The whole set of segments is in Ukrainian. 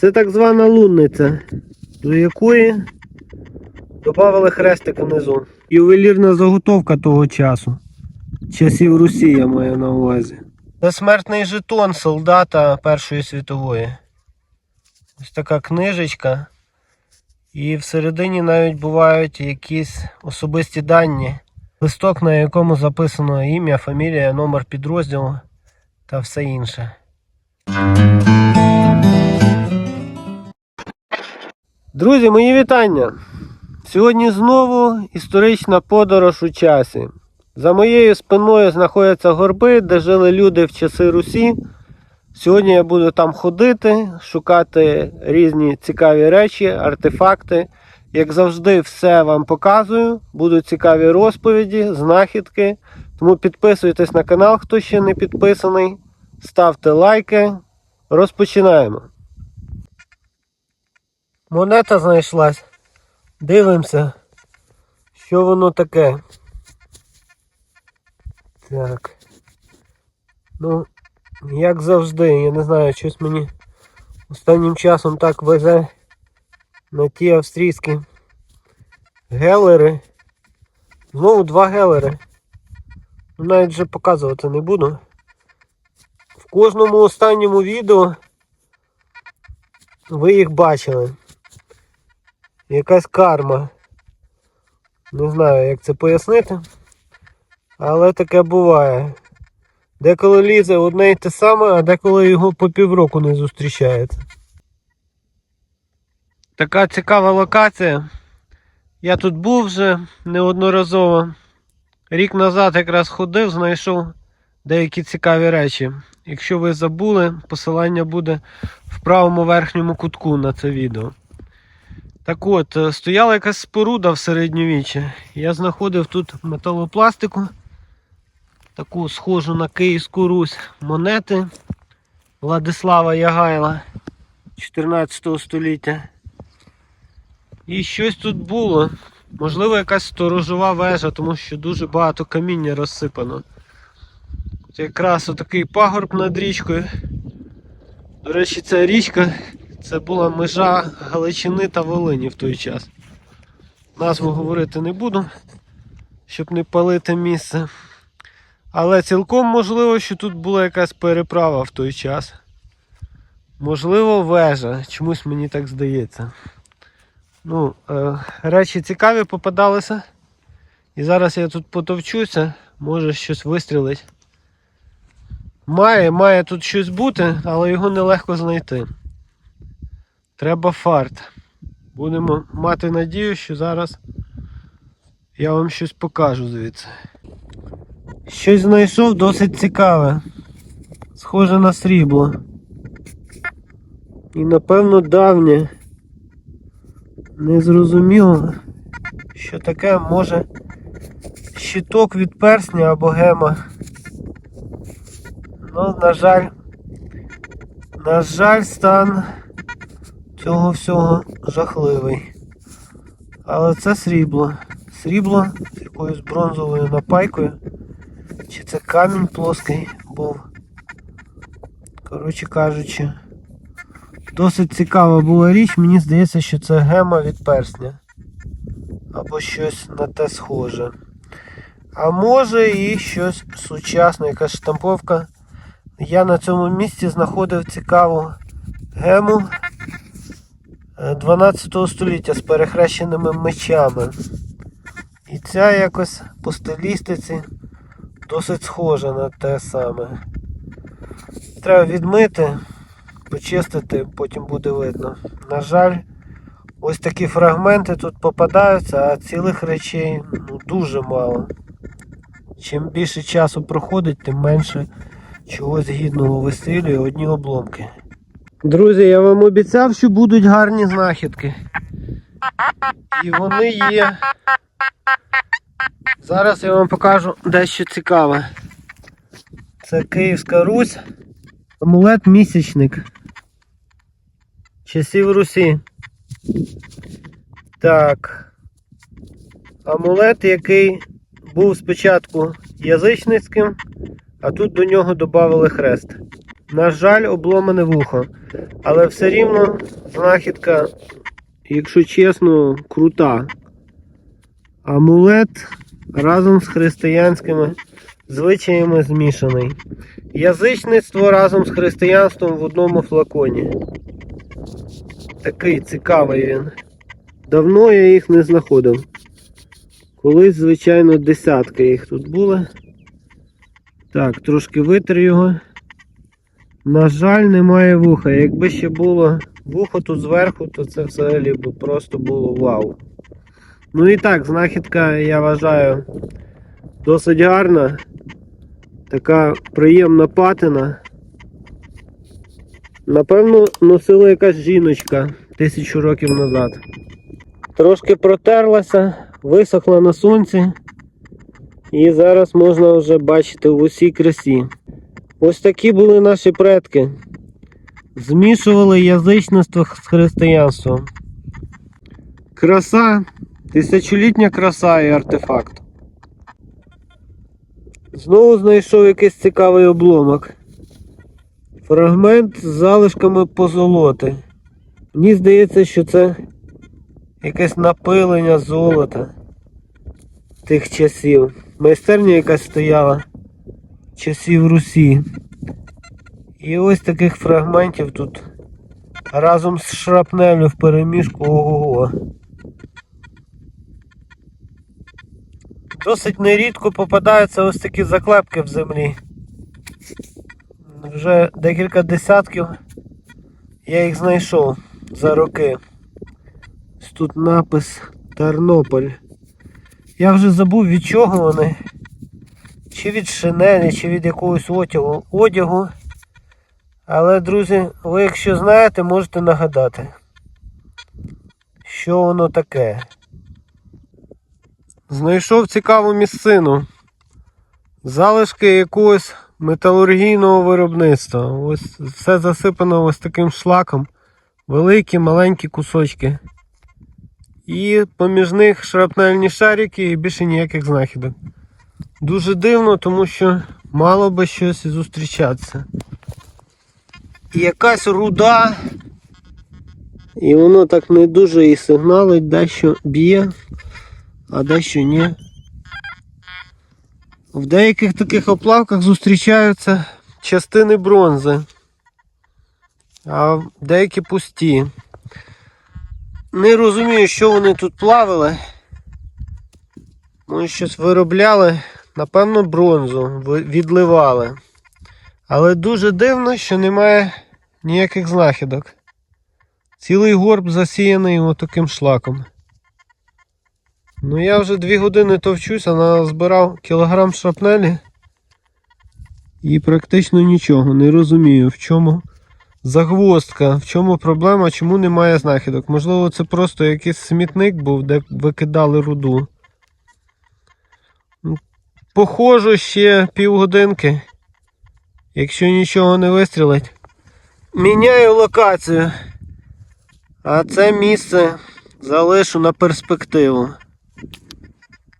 Це так звана лунниця, до якої додавали хрестик внизу. Ювелірна заготовка того часу. Часів Русі я маю на увазі. Це смертний жетон солдата Першої світової. Ось така книжечка. І всередині навіть бувають якісь особисті дані. Листок, на якому записано ім'я, фамілія, номер підрозділу та все інше. Друзі, мої вітання! Сьогодні знову історична подорож у часі. За моєю спиною знаходяться горби, де жили люди в часи Русі. Сьогодні я буду там ходити, шукати різні цікаві речі, артефакти. Як завжди, все вам показую. Будуть цікаві розповіді, знахідки. Тому підписуйтесь на канал, хто ще не підписаний. Ставте лайки. Розпочинаємо. Монета знайшлась. Дивимося, що воно таке. Так. Ну, як завжди, я не знаю, щось мені останнім часом так везе на ті австрійські гелери. Знову два гелери. Ну, навіть вже показувати не буду. В кожному останньому відео ви їх бачили. Якась карма. Не знаю, як це пояснити. Але таке буває. Деколи лізе одне й те саме, а деколи його по півроку не зустрічається. Така цікава локація. Я тут був вже неодноразово. Рік назад якраз ходив, знайшов деякі цікаві речі. Якщо ви забули, посилання буде в правому верхньому кутку на це відео. Так от, е, стояла якась споруда в середньовіччі. Я знаходив тут металопластику, таку схожу на Київську Русь монети Владислава Ягайла 14 століття. І щось тут було. Можливо, якась сторожова вежа, тому що дуже багато каміння розсипано. От якраз отакий пагорб над річкою. До речі, ця річка це була межа Галичини та Волині в той час. Назву говорити не буду, щоб не палити місце. Але цілком можливо, що тут була якась переправа в той час. Можливо, вежа. Чомусь мені так здається. Ну, е, речі цікаві попадалися. І зараз я тут потовчуся, може щось вистрілить. Має, має тут щось бути, але його нелегко знайти. Треба фарт. Будемо мати надію, що зараз я вам щось покажу звідси. Щось знайшов досить цікаве. Схоже на срібло. І напевно давнє. Незрозуміло, що таке може щиток від персня або гема. Ну, на жаль, на жаль, стан цього всього жахливий. Але це срібло. Срібло з якоюсь бронзовою напайкою. Чи це камінь плоский був. Коротше кажучи, досить цікава була річ. Мені здається, що це гема від персня. Або щось на те схоже. А може і щось сучасне, якась штамповка. Я на цьому місці знаходив цікаву гему 12 століття з перехрещеними мечами. І ця якось по стилістиці досить схожа на те саме. Треба відмити, почистити, потім буде видно. На жаль, ось такі фрагменти тут попадаються, а цілих речей ну, дуже мало. Чим більше часу проходить, тим менше чогось гідного вистрілює одні обломки. Друзі, я вам обіцяв, що будуть гарні знахідки. І вони є. Зараз я вам покажу дещо цікаве. Це Київська Русь. Амулет місячник. Часів Русі. Так. Амулет, який був спочатку язичницьким, а тут до нього додали хрест. На жаль, обломане вухо. Але все рівно знахідка, якщо чесно, крута. Амулет разом з християнськими звичаями змішаний. Язичництво разом з християнством в одному флаконі. Такий цікавий він. Давно я їх не знаходив. Колись, звичайно, десятки їх тут були. Так, трошки витер його. На жаль, немає вуха. Якби ще було вухо тут зверху, то це взагалі б просто було вау. Ну і так, знахідка, я вважаю, досить гарна. Така приємна патина. Напевно, носила якась жіночка тисячу років назад. Трошки протерлася, висохла на сонці. І зараз можна вже бачити в усій красі. Ось такі були наші предки. Змішували язичництво з християнством. Краса, тисячолітня краса і артефакт. Знову знайшов якийсь цікавий обломок. Фрагмент з залишками позолоти. Мені здається, що це якесь напилення золота тих часів. Майстерня якась стояла часів Русі. І ось таких фрагментів тут разом з шрапнелю в переміжку ого-го. Досить нерідко попадаються ось такі заклепки в землі. Вже декілька десятків я їх знайшов за роки. Тут напис Тернополь. Я вже забув від чого вони. Чи від шинелі, чи від якогось одягу. одягу. Але, друзі, ви якщо знаєте, можете нагадати, що воно таке. Знайшов цікаву місцину. Залишки якогось металургійного виробництва. Ось все засипано ось таким шлаком. Великі, маленькі кусочки. І поміж них шрапнельні шарики і більше ніяких знахідок. Дуже дивно, тому що мало би щось зустрічатися. І якась руда. І воно так не дуже і сигналить, дещо б'є, а дещо ні. В деяких таких оплавках зустрічаються частини бронзи, а деякі пусті. Не розумію, що вони тут плавили. Може щось виробляли, напевно, бронзу відливали. Але дуже дивно, що немає ніяких знахідок. Цілий горб засіяний отаким шлаком. Ну я вже дві години товчуся, назбирав кілограм шрапнелі. І практично нічого. Не розумію, в чому загвоздка, в чому проблема, чому немає знахідок. Можливо, це просто якийсь смітник був, де викидали руду. Похожу ще півгодинки. Якщо нічого не вистрілить. Міняю локацію. А це місце залишу на перспективу.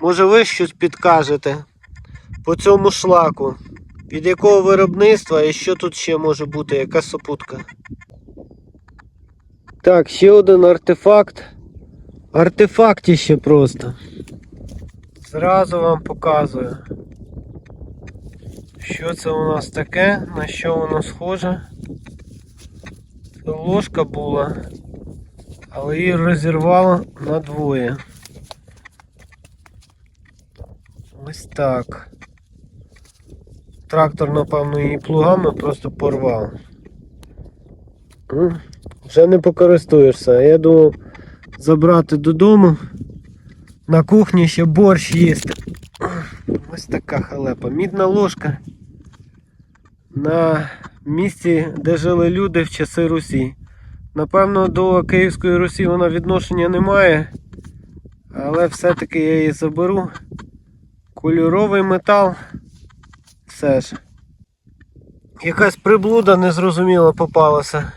Може ви щось підкажете по цьому шлаку? Від якого виробництва і що тут ще може бути, яка супутка? Так, ще один артефакт. Артефактіще просто. Зразу вам показую. Що це у нас таке, на що воно схоже. Це ложка була, але її розірвало на двоє. Ось так. Трактор, напевно, її плугами просто порвав. Вже не покористуєшся. Я думав забрати додому. На кухні ще борщ їсти. Ось така халепа. Мідна ложка на місці, де жили люди в часи Русі. Напевно, до Київської Русі вона відношення не має, але все-таки я її заберу. Кольоровий метал. Все ж. Якась приблуда незрозуміла попалася.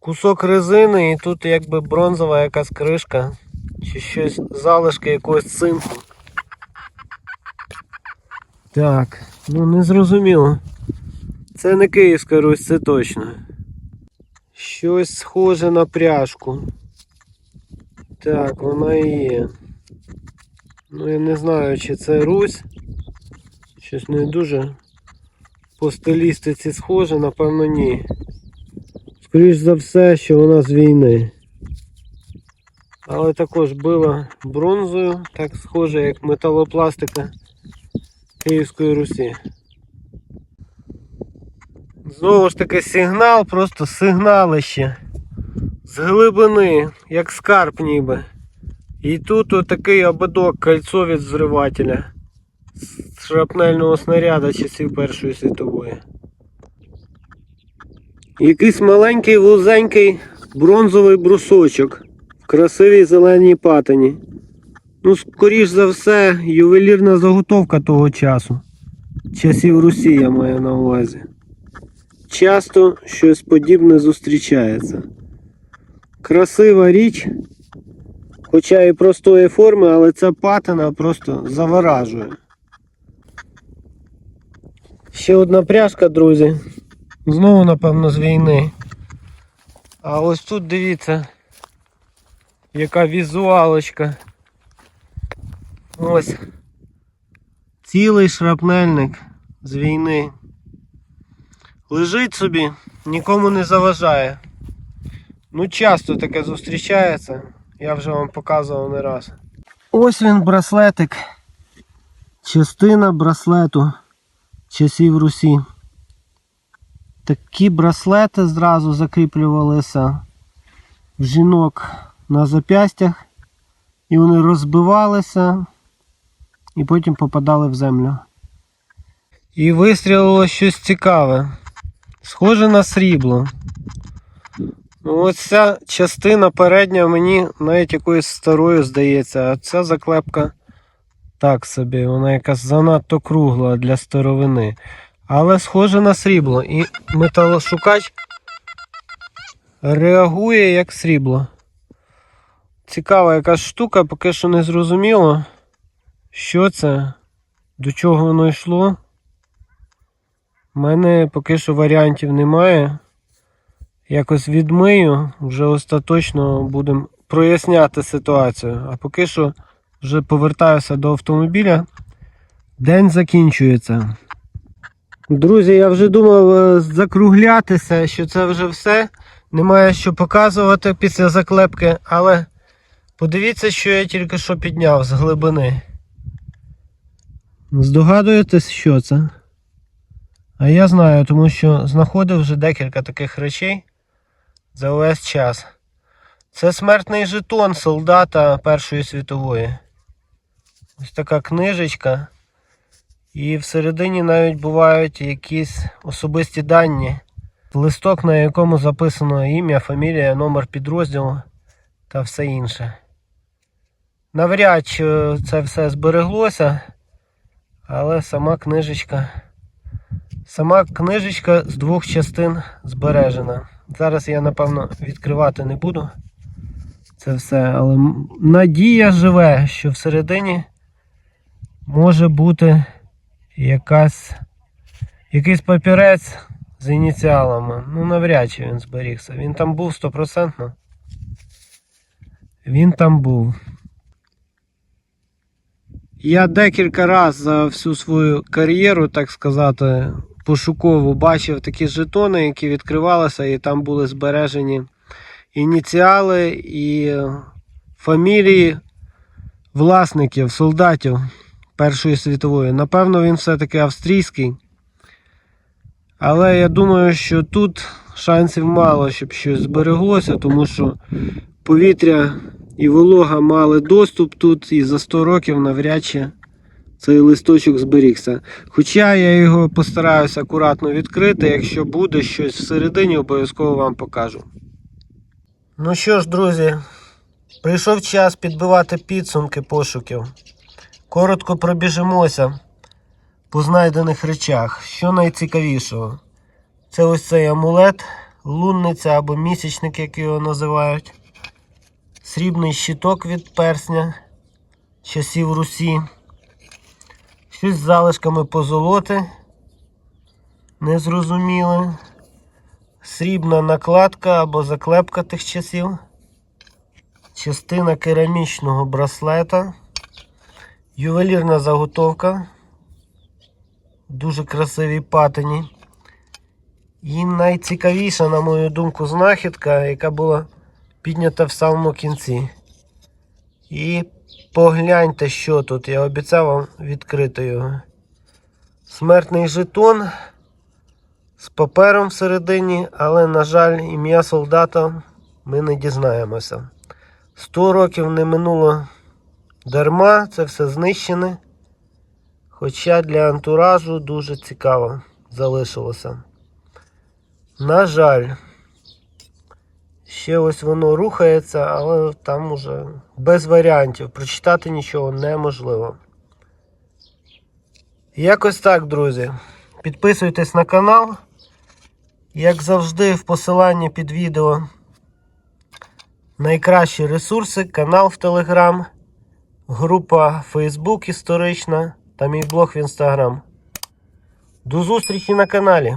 Кусок резини і тут якби бронзова якась кришка. Чи щось залишки якогось цинку. Так, ну не зрозуміло. Це не Київська Русь, це точно. Щось схоже на пряжку. Так, вона і є. Ну я не знаю, чи це Русь. Щось не дуже по стилістиці схоже, напевно, ні. Скоріш за все, що вона з війни. Але також била бронзою, так схоже, як металопластика Київської Русі. Знову ж таки сигнал, просто сигналище. З глибини, як скарб ніби. І тут отакий ободок кольцо від взривателя. З шрапнельного снаряда часів Першої світової. Якийсь маленький вузенький бронзовий брусочок красивій зеленій патині. Ну, скоріш за все, ювелірна заготовка того часу. Часів Русі я маю на увазі. Часто щось подібне зустрічається. Красива річ, хоча і простої форми, але ця патина просто заворажує. Ще одна пряжка, друзі. Знову, напевно, з війни. А ось тут дивіться, яка візуалочка. Ось. Цілий шрапнельник з війни. Лежить собі, нікому не заважає. Ну, часто таке зустрічається. Я вже вам показував не раз. Ось він браслетик. Частина браслету часів Русі. Такі браслети зразу закріплювалися в жінок на зап'ястях. І вони розбивалися і потім попадали в землю. І вистрілило щось цікаве. Схоже на срібло. Ну, ось ця частина передня мені навіть якоюсь старою здається, а ця заклепка так собі, вона якась занадто кругла для старовини. Але схоже на срібло. І металошукач реагує як срібло. Цікава якась штука, поки що не зрозуміло, що це, до чого воно йшло. У мене поки що варіантів немає. Якось відмию, вже остаточно будемо проясняти ситуацію. А поки що вже повертаюся до автомобіля. День закінчується. Друзі, я вже думав е, закруглятися, що це вже все. Немає що показувати після заклепки, але подивіться, що я тільки що підняв з глибини. Здогадуєтесь, що це? А я знаю, тому що знаходив вже декілька таких речей за увесь час. Це смертний жетон солдата Першої світової. Ось така книжечка. І всередині навіть бувають якісь особисті дані. Листок, на якому записано ім'я, фамілія, номер підрозділу та все інше. Навряд чи це все збереглося, але сама книжечка. Сама книжечка з двох частин збережена. Зараз я, напевно, відкривати не буду це все, але надія живе, що всередині може бути якась, якийсь папірець з ініціалами. Ну, навряд чи він зберігся. Він там був стопроцентно. Він там був. Я декілька разів за всю свою кар'єру, так сказати, пошукову бачив такі жетони, які відкривалися, і там були збережені ініціали і фамілії власників, солдатів Першої світової. Напевно, він все-таки австрійський. Але я думаю, що тут шансів мало, щоб щось збереглося, тому що повітря і волога мали доступ тут, і за 100 років навряд чи цей листочок зберігся. Хоча я його постараюся акуратно відкрити, якщо буде щось всередині, обов'язково вам покажу. Ну що ж, друзі, прийшов час підбивати підсумки пошуків. Коротко пробіжимося по знайдених речах. Що найцікавішого? Це ось цей амулет, лунниця або місячник, як його називають. Срібний щиток від персня часів Русі. Щось з залишками позолоти. Незрозуміле. Срібна накладка або заклепка тих часів. Частина керамічного браслета. Ювелірна заготовка. Дуже красивій патині. І найцікавіша, на мою думку, знахідка, яка була піднята в самому кінці. І погляньте, що тут. Я обіцяв вам відкрити його. Смертний жетон з папером всередині, але, на жаль, ім'я солдата ми не дізнаємося. 100 років не минуло дарма, це все знищене. Хоча для антуражу дуже цікаво залишилося. На жаль, ще ось воно рухається, але там уже без варіантів. Прочитати нічого неможливо. Якось так, друзі. Підписуйтесь на канал. Як завжди, в посиланні під відео найкращі ресурси, канал в Telegram, група Facebook історична та мій блог в Instagram. До зустрічі на каналі.